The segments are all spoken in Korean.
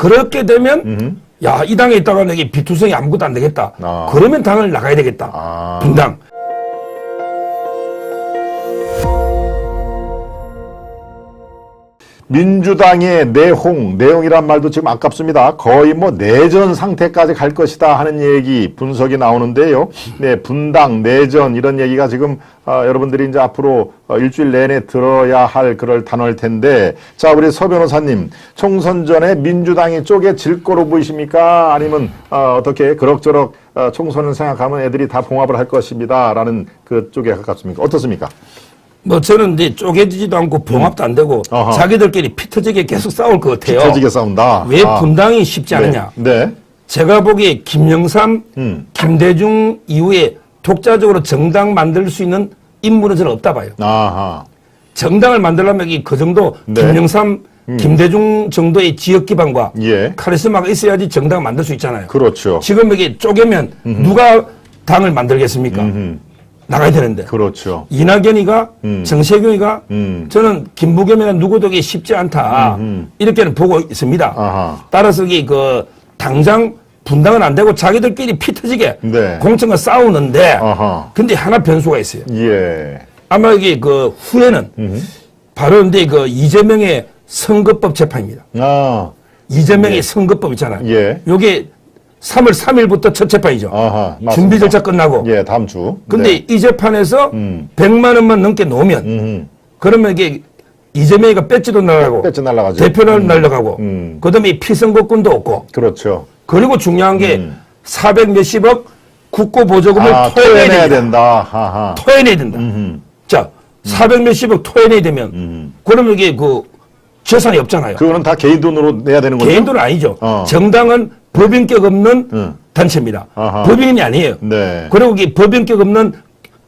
그렇게 되면. 야 이 당에 있다가 내게 비투성이 아무것도 안 되겠다. 아. 그러면 당을 나가야 되겠다. 아. 분당. 민주당의 내홍, 내용이란 말도 지금 아깝습니다. 거의 뭐 내전 상태까지 갈 것이다 하는 얘기, 분석이 나오는데요. 네, 분당, 내전 이런 얘기가 지금 어, 여러분들이 이제 앞으로 어, 일주일 내내 들어야 할 그럴 단어일 텐데, 자 우리 서 변호사님, 총선 전에 민주당이 쪼개 질 거로 보이십니까? 아니면 어, 어떻게 그럭저럭 어, 총선을 생각하면 애들이 다 봉합을 할 것입니다라는 그쪽에 가깝습니까? 어떻습니까? 뭐 저는 이제 쪼개지지도 않고 봉합도 안 되고 음. 어허. 자기들끼리 피 터지게 계속 싸울 것 같아요. 터지게 싸운다. 왜 아. 분당이 쉽지? 네. 네. 제가 보기에 김영삼, 음. 김대중 이후에 독자적으로 정당 만들 수 있는 인물은 저는 없다 봐요. 아하. 정당을 만들려면 이 그 정도 네. 김영삼, 김대중 정도의 지역 기반과 예. 카리스마가 있어야지 정당을 만들 수 있잖아요. 그렇죠. 지금 여기 쪼개면 누가 당을 만들겠습니까? 음흠. 나가야 되는데. 그렇죠. 이낙연이가 음. 정세균이가 음. 저는 김부겸이나 누구도 이게 쉽지 않다 이렇게는 보고 있습니다. 아하. 따라서 이 그 당장 분당은 안 되고 자기들끼리 피 터지게 네. 공천과 싸우는데 아하. 근데 하나 변수가 있어요. 예. 아마 이게 그 후에는 바로 근데 그 이재명의 선거법 재판입니다. 아. 이재명의 선거법 있잖아요. 예. 요게 3월 3일부터 첫 재판이죠. 아하. 준비 절차 끝나고. 예, 다음 주. 근데 네. 이 재판에서 음. 100만 원만 넘게 놓으면 음. 그러면 이게 이재명이가 배지도 날아가고 배지 날아가죠. 대표를 날아가고 음. 그다음에 이 피선거권도 없고 그렇죠. 그리고 중요한 게 음. 400 몇십억 국고 보조금을 아, 토해내야 토해내야 된다. 하하. 토해내야 된다. 음. 자, 400 몇십억 토해내야 되면 그러면 이게 그 재산이 없잖아요. 그거는 다 개인 돈으로 내야 되는 거죠? 개인 돈은 아니죠. 어. 정당은 법인격 없는 음. 단체입니다. 아하. 법인이 아니에요. 네. 그리고 이 법인격 없는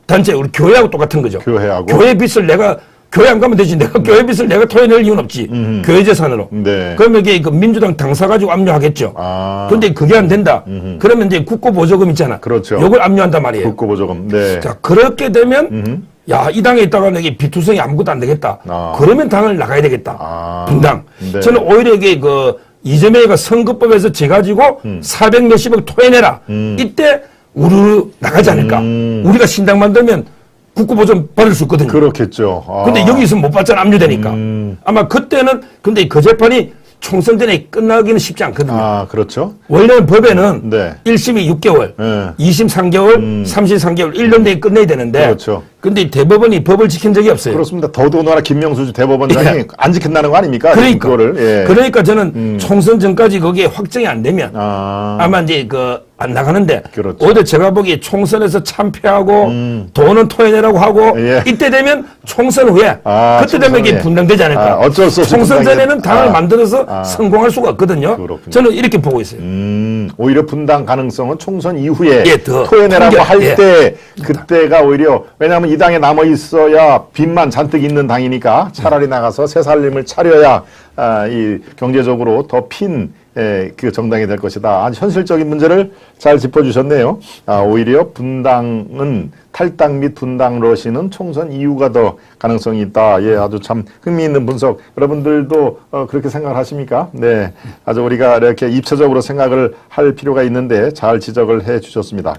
단체 우리 교회하고 똑같은 거죠. 교회하고? 교회 빚을 내가 교회 안 가면 되지. 내가 교회 빚을 내가 토해낼 이유는 없지. 교회 재산으로. 네. 그러면 이게 그 민주당 당사 가지고 압류하겠죠. 아. 근데 그게 안 된다. 그러면 이제 국고 보조금 있잖아. 그렇죠. 요걸 압류한단 말이에요. 국고 보조금. 네. 자, 그렇게 되면 야, 이 당에 있다가 내게 비투성이 아무것도 안 되겠다. 아. 그러면 당을 나가야 되겠다. 아. 분당. 네. 저는 오히려 이게 그 이재명이가 선거법에서 재 가지고 음. 400 몇십억 토해내라. 이때 우르르 나가지 않을까. 음. 우리가 신당 만들면 국고보전 받을 수 있거든요. 그렇겠죠. 아. 근데 여기 있으면 못 받잖아. 압류되니까. 음. 아마 그때는 근데 그 재판이 총선 전에 끝나기는 쉽지 않거든요. 아, 그렇죠. 원래는 법에는 네. 1심이 6개월, 네. 2심 3개월, 3심 3개월, 1년 내에 끝내야 되는데 그렇죠. 근데 대법원이 법을 지킨 적이 없어요. 그렇습니다. 더더군다나 김명수 대법원장이 예. 안 지킨다는 거 아닙니까? 그러니까. 그거를. 예. 그러니까 저는 총선 전까지 거기에 확정이 안 되면 아. 아마 이제 그 안 나가는데 그렇죠. 음. 오히려 제가 보기에 총선에서 참패하고 돈은 토해내라고 하고 예. 이때 되면 총선 후에 아, 그때 되면 이게 총선. 분당되지 않을까. 아, 어쩔 수 없이 총선 분당이- 전에는 당을 아. 만들어서 아. 성공할 수가 없거든요. 그렇군요. 저는 이렇게 보고 있어요. 음, 오히려 분당 가능성은 총선 이후에 예, 더 토해내라고 통계, 할 예. 때 그때가 오히려 왜냐하면 이 당에 남아 있어야 빚만 잔뜩 있는 당이니까 차라리 나가서 새 살림을 차려야 아, 이 경제적으로 더핀 그 정당이 될 것이다. 아주 현실적인 문제를 잘 짚어주셨네요. 아, 오히려 분당은 탈당 및 분당 러시는 총선 이후가 더 가능성이 있다. 예, 아주 참 흥미있는 분석. 여러분들도 어, 그렇게 생각을 하십니까? 네, 아주 우리가 이렇게 입체적으로 생각을 할 필요가 있는데 잘 지적을 해 주셨습니다.